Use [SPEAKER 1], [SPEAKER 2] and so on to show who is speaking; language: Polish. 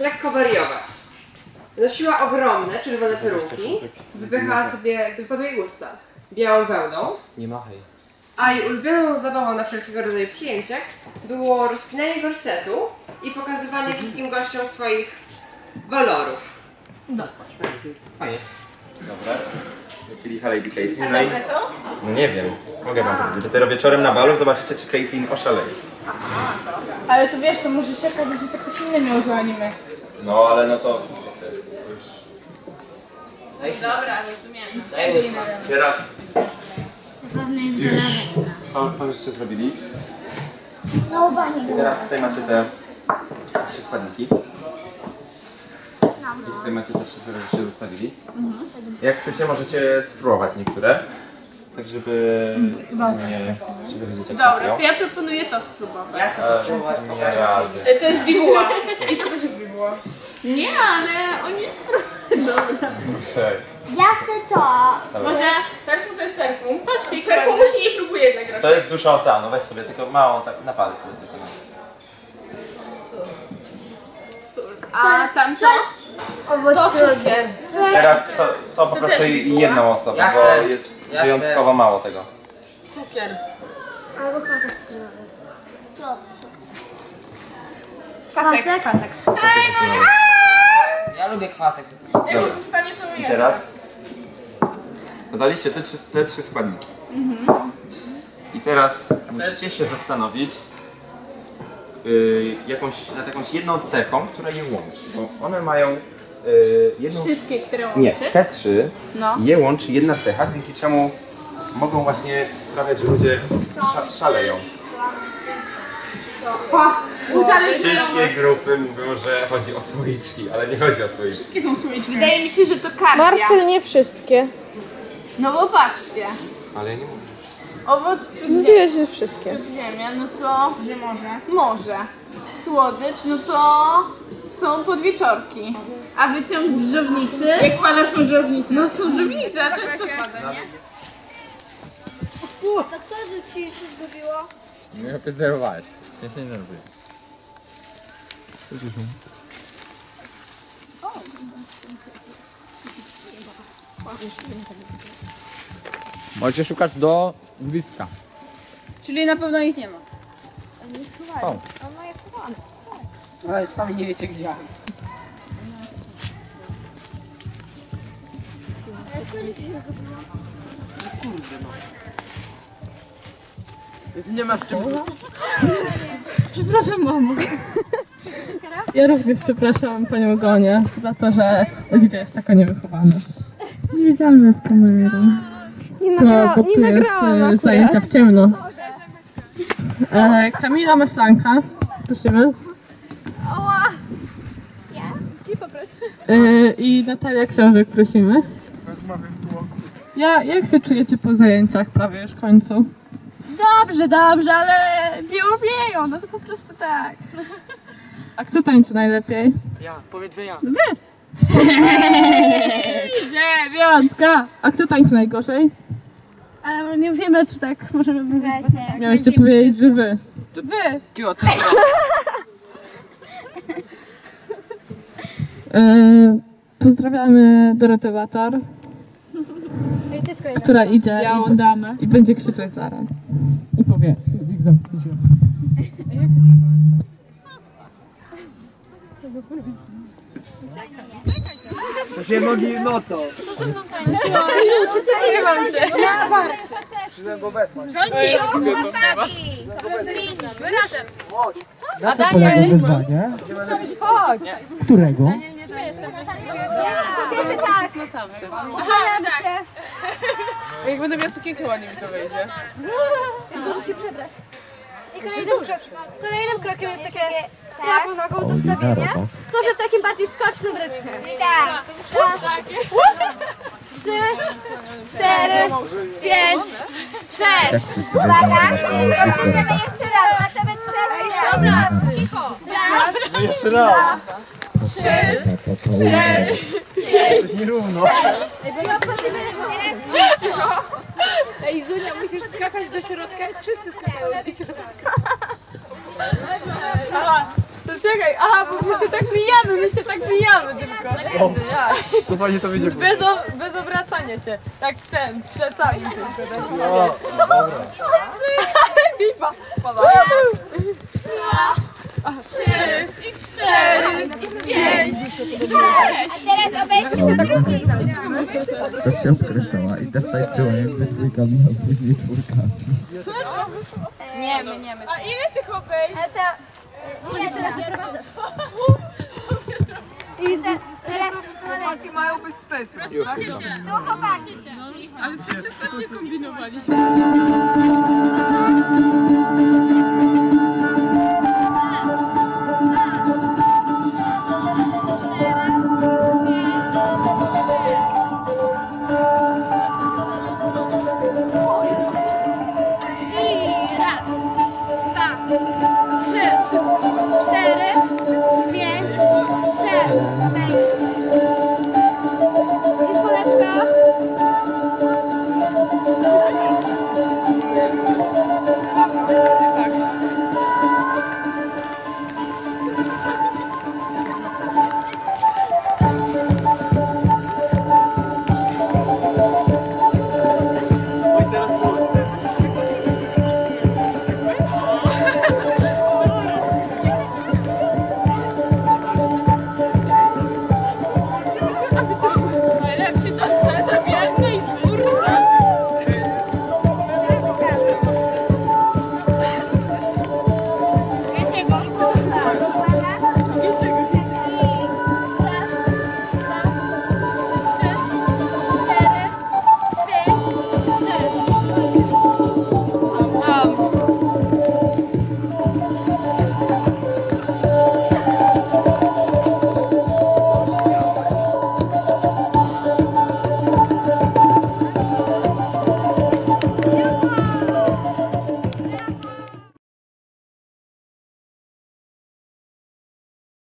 [SPEAKER 1] lekko wariować. Nosiła ogromne, czerwone peruki, wypychała sobie, wypadły jej usta, białą wełną,
[SPEAKER 2] Nie machaj.
[SPEAKER 1] a jej ulubioną zabawą na wszelkiego rodzaju przyjęciach było rozpinanie gorsetu i pokazywanie wszystkim gościom swoich walorów.
[SPEAKER 2] Fajnie.
[SPEAKER 3] Dobra. Czyli Lady Caitlyn. No, i... no nie wiem, mogę wam powiedzieć. Dopiero wieczorem na balu zobaczycie, czy Caitlyn oszaleje.
[SPEAKER 4] Ale to wiesz, to może się okazać, że to ktoś inny miał złe anime.
[SPEAKER 3] No ale no to wiecie, już...
[SPEAKER 4] Dobra, rozumiem.
[SPEAKER 3] Teraz... Już to, to żeście zrobili. I teraz tutaj macie te trzy składniki. I tutaj macie te trzy, które żeście zostawili. Jak chcecie, możecie spróbować niektóre. Tak, żeby nie... żeby wiedzieć jak
[SPEAKER 4] Dobra, to ja proponuję to spróbować.
[SPEAKER 3] E, Nie razy.
[SPEAKER 4] To jest bibuła. I to też jest bibuła. Nie, ale oni spróbują.
[SPEAKER 3] Muszę.
[SPEAKER 5] Ja chcę to.
[SPEAKER 4] Może perfum to jest perfum. Patrzcie, perfum musi nie próbuje jednak raz.
[SPEAKER 3] To jest dusza oceanu, weź sobie tylko małą, tak na palec sobie tylko.
[SPEAKER 4] A tam co?
[SPEAKER 5] Owoc.
[SPEAKER 3] Teraz to, to po prostu jedną osobę,
[SPEAKER 2] Ja
[SPEAKER 3] bo
[SPEAKER 2] chcę.
[SPEAKER 3] jest
[SPEAKER 2] Ja
[SPEAKER 3] wyjątkowo mało tego.
[SPEAKER 5] Albo kwasek cytrynowy.
[SPEAKER 4] Pasek.
[SPEAKER 5] Kwasek?
[SPEAKER 2] Ja lubię kwasek.
[SPEAKER 4] Jak zostanie to
[SPEAKER 3] I teraz dodaliście te trzy, te trzy składniki. I teraz musicie się zastanowić jakąś, nad jakąś jedną cechą, która je łączy. Bo one mają y, jedną...
[SPEAKER 4] Wszystkie, które
[SPEAKER 3] Nie,
[SPEAKER 4] łączy.
[SPEAKER 3] te trzy
[SPEAKER 4] No.
[SPEAKER 3] je łączy jedna cecha, dzięki czemu mogą właśnie sprawiać, że ludzie sza, szaleją. Wszystkie grupy mówią, że chodzi o słoiczki, ale nie chodzi o słoiczki.
[SPEAKER 4] Wszystkie są słoiczki. Wydaje mi się, że to karpia.
[SPEAKER 6] Marcel, nie wszystkie.
[SPEAKER 4] No bo patrzcie.
[SPEAKER 3] Ale ja nie mówię.
[SPEAKER 4] Owoc
[SPEAKER 6] Mówiłeś, że wszystkie.
[SPEAKER 4] ziemia, no to... Że może. Może. Słodycz, no to są podwieczorki. A wyciąg z dżownicy... Jak pada są dżownice? No są dżownice, a często pada, nie?
[SPEAKER 5] Doktorze, ci się zgubiło?
[SPEAKER 2] Nie opiedzerowałeś. Ja się nie nerwuję. Możecie szukać do gwizdka.
[SPEAKER 4] Czyli na pewno ich nie ma.
[SPEAKER 5] Jest tu
[SPEAKER 2] O.
[SPEAKER 5] Ono jest ładne.
[SPEAKER 2] Ale sami nie wiecie gdzie.
[SPEAKER 5] Się zgubiło?
[SPEAKER 2] Nie masz czym
[SPEAKER 6] Przepraszam, mamo. Ja również przepraszam panią Gonię za to, że Oliwia jest taka niewychowana. Nie wiedziałam, że jest kamerą. Nie, to, bo tu jest e, zajęcia w ciemno. E, Kamila Maślanka. Prosimy. E, I Natalia Książek prosimy. Ja, jak się czujecie po zajęciach prawie już w końcu?
[SPEAKER 4] Dobrze, dobrze, ale nie umieją, no to po prostu tak.
[SPEAKER 6] A kto tańczy najlepiej?
[SPEAKER 2] Ja, powiedz, że ja.
[SPEAKER 6] Dziewiątka! A kto tańczy najgorzej?
[SPEAKER 4] Ale nie wiemy, czy tak możemy mówić.
[SPEAKER 5] Właśnie.
[SPEAKER 6] Miałeś powiedzieć, że wy.
[SPEAKER 4] Wy!
[SPEAKER 2] Cicho, ty.
[SPEAKER 6] E, pozdrawiamy Dorotę Watar, która idzie i, i będzie krzyczeć zaraz. I powie.
[SPEAKER 2] To się nogi nocą.
[SPEAKER 7] Kolejne wyzwanie. Którego?
[SPEAKER 4] Jak będę miała sukienkę, ładnie mi to wejdzie.
[SPEAKER 5] I kolejnym, kolejnym krokiem jest takie Tak. Pomagał do stawienia. Może w takim bardziej skocznym rytmie. Tak. Raz, trzy, cztery, pięć, sześć. Uwaga, powtórzymy jeszcze raz, a to będzie trzy razy. Cicho. Raz,
[SPEAKER 8] No jeszcze raz.
[SPEAKER 7] Ej, Zunia, musisz skakać do środka i wszyscy skakają do środka. Aha, to czekaj, aha, bo my się tak mijamy, my się tak mijamy tylko.
[SPEAKER 8] To fajnie to wyjdzie.
[SPEAKER 7] Bez, o, bez obracania się, tak ten, plecami tylko. Tak.
[SPEAKER 8] No, dobra.
[SPEAKER 7] Trzy, cztery, pięć,
[SPEAKER 5] A teraz obejrzyj się drugiej strony.
[SPEAKER 9] Też się skręcała i też tak było, jakby dwójka była później czwórka.
[SPEAKER 5] Nie, my, nie, my.
[SPEAKER 7] A ile tych obejść?
[SPEAKER 5] I te, teraz Chłopaki mają bez stresu. Różcie tak? się. Tu no, chłopaki się.
[SPEAKER 7] Ale przecież też nie kombinowaliśmy. Bye.